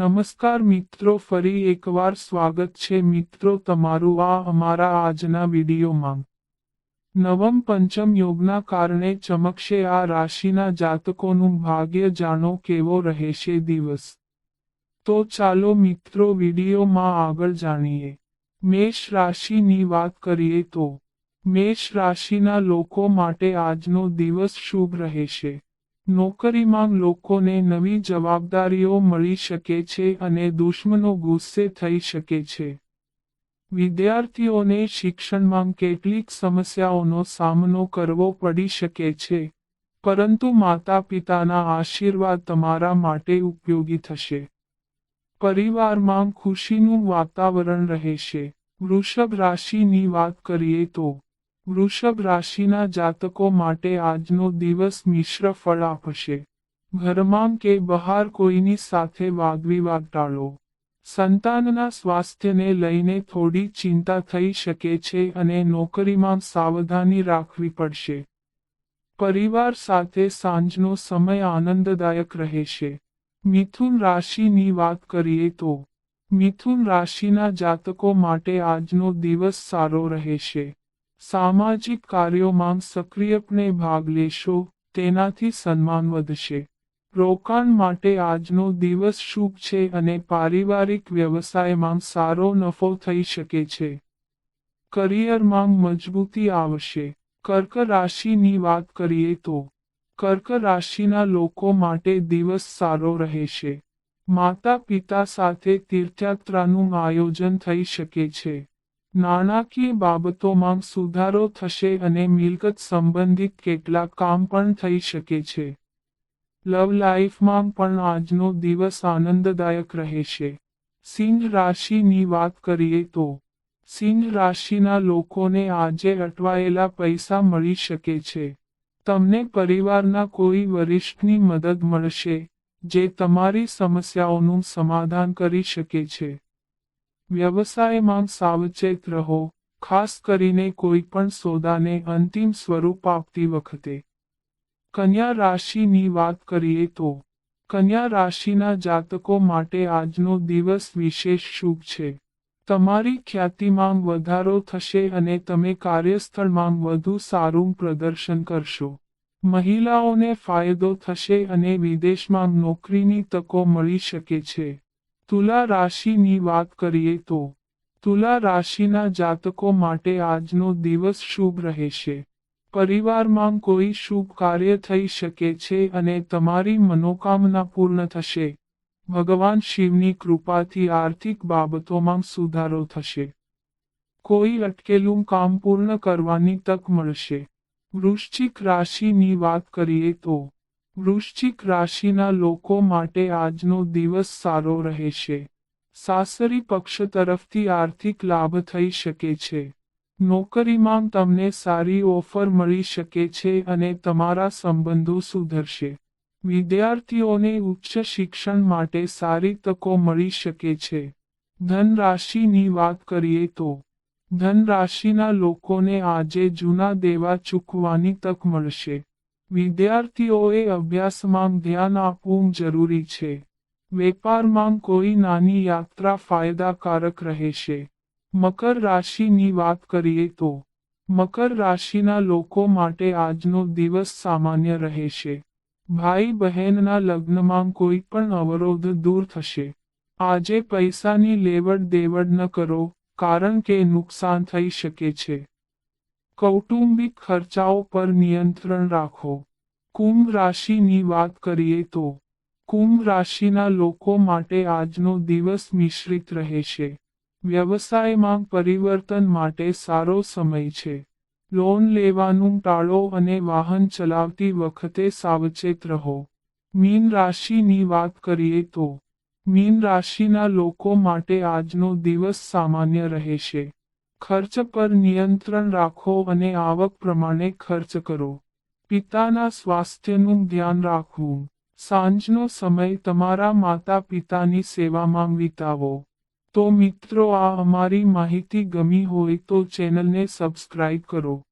નમસ્કાર મિત્રો, ફરી એકવાર સ્વાગત છે મિત્રો તમારું આ અમારા આજના વિડીયોમાં. નવમ પંચમ યોગના કારણે ચમકશે આ રાશિના જાતકોનું ભાગ્ય જાણો કેવો રહેશે દિવસ. તો ચાલો મિત્રો વિડીયોમાં આગળ જાણીએ. મેષ રાશિની વાત કરીએ તો, મેષ રાશિના લોકો માટે આજનો દિવસ શુભ રહેશે. નોકરીમાં લોકોને નવી જવાબદારીઓ મળી શકે છે અને દુશ્મનો ગુસ્સે થઈ શકે છે. વિદ્યાર્થીઓને શિક્ષણમાં કેટલીક સમસ્યાઓનો સામનો કરવો પડી શકે છે, પરંતુ માતા પિતાના આશીર્વાદ તમારા માટે ઉપયોગી થશે. પરિવારમાં ખુશીનું વાતાવરણ રહેશે. વૃષભ રાશિની વાત કરીએ તો વૃષભ રાશિના જાતકો માટે આજનો દિવસ મિશ્ર ફળ આપશે. ઘરમાં કે બહાર કોઈની સાથે વાદવિવાદ ટાળો સંતાનના સ્વાસ્થ્યને લઈને થોડી ચિંતા થઈ શકે છે અને નોકરીમાં સાવધાની રાખવી પડશે. પરિવાર સાથે સાંજનો સમય આનંદદાયક રહેશે. મિથુન રાશિની વાત કરીએ તો, મિથુન રાશિના જાતકો માટે આજનો દિવસ સારો રહેશે. સામાજિક કાર્યોમાં સક્રિયપણે ભાગ લેશો, તેનાથી સન્માન વધશે. રોકાણ માટે આજનો દિવસ શુભ છે અને પારિવારિક વ્યવસાયમાં સારો નફો થઈ શકે છે. કરિયરમાં મજબૂતી આવશે. કર્ક રાશિની વાત કરીએ તો, કર્ક રાશિના લોકો માટે દિવસ સારો રહેશે. માતા પિતા સાથે તીર્થયાત્રાનું આયોજન થઈ શકે છે. નાણાકીય બાબતોમાં સુધારો થશે અને મિલકત સંબંધિત કેટલાક કામ પણ થઈ શકે છે. લવ લાઈફમાં પણ આજનો દિવસ આનંદદાયક રહેશે. સિંહ રાશિની વાત કરીએ તો, સિંહ રાશિના લોકોને આજે અટવાયેલા પૈસા મળી શકે છે. તમને પરિવારના કોઈ વરિષ્ઠની મદદ મળશે, જે તમારી સમસ્યાઓનું સમાધાન કરી શકે છે. વ્યવસાયમાં સાવચેત રહો, ખાસ કરીને કોઈ પણ સોદાને અંતિમ સ્વરૂપ આપતી વખતે. કન્યા રાશિની વાત કરીએ તો, કન્યા રાશિના જાતકો માટે આજનો દિવસ વિશેષ શુભ છે. તમારી ખ્યાતિમાં વધારો થશે અને તમે કાર્યસ્થળમાં વધુ સારું પ્રદર્શન કરશો. મહિલાઓને ફાયદો થશે અને વિદેશમાં નોકરીની તકો મળી શકે છે. તુલા રાશિની વાત કરીએ તો, તુલા રાશિના જાતકો માટે આજનો દિવસ શુભ રહેશે. પરિવારમાં કોઈ શુભ કાર્ય થઈ શકે છે અને તમારી મનોકામના પૂર્ણ થશે. ભગવાન શિવની કૃપાથી આર્થિક બાબતોમાં સુધારો થશે. કોઈ અટકેલું કામ પૂર્ણ કરવાની તક મળશે. વૃશ્ચિક રાશિની વાત કરીએ તો વૃશ્ચિક રાશિના લોકો માટે આજનો દિવસ સારો રહેશે. સાસરી પક્ષ તરફથી આર્થિક લાભ થઈ શકે છે. નોકરીમાં તમને સારી ઓફર મળી શકે છે અને તમારા સંબંધો સુધરશે. વિદ્યાર્થીઓને ઉચ્ચ શિક્ષણ માટે સારી તકો મળી શકે છે. ધન રાશિની વાત કરીએ તો ધન રાશિના લોકોને આજે જૂના દેવા ચૂકવાની તક મળશે. વિદ્યાર્થીઓએ અભ્યાસમાં ધ્યાન આપવું જરૂરી છે. વેપારમાં કોઈ નાની યાત્રા ફાયદાકારક રહેશે. મકર રાશિની વાત કરીએ તો, મકર રાશિના લોકો માટે આજનો દિવસ સામાન્ય રહેશે. ભાઈ બહેનના લગ્નમાં કોઈ પણ અવરોધ દૂર થશે. આજે પૈસાની લેવડ દેવડ ન કરો, કારણ કે નુકસાન થઈ શકે છે. કૌટુંબિક ખર્ચાઓ પર નિયંત્રણ રાખો. કુંભ રાશિની વાત કરીએ તો, કુંભ રાશિના લોકો માટે આજનો દિવસ મિશ્રિત રહેશે. વ્યવસાયમાં પરિવર્તન માટે સારો સમય છે. લોન લેવાનું ટાળો અને વાહન ચલાવતી વખતે સાવચેત રહો. મીન રાશિની વાત કરીએ તો, મીન રાશિના લોકો માટે આજનો દિવસ સામાન્ય રહેશે. ખર્ચ પર નિયંત્રણ રાખો અને આવક પ્રમાણે ખર્ચ કરો. પિતાના સ્વાસ્થ્યનું ધ્યાન રાખવું. સાંજનો સમય તમારા માતા પિતાની સેવામાં વિતાવો. તો મિત્રો આ અમારી માહિતી ગમી હોય તો ચેનલને સબસ્ક્રાઇબ કરો.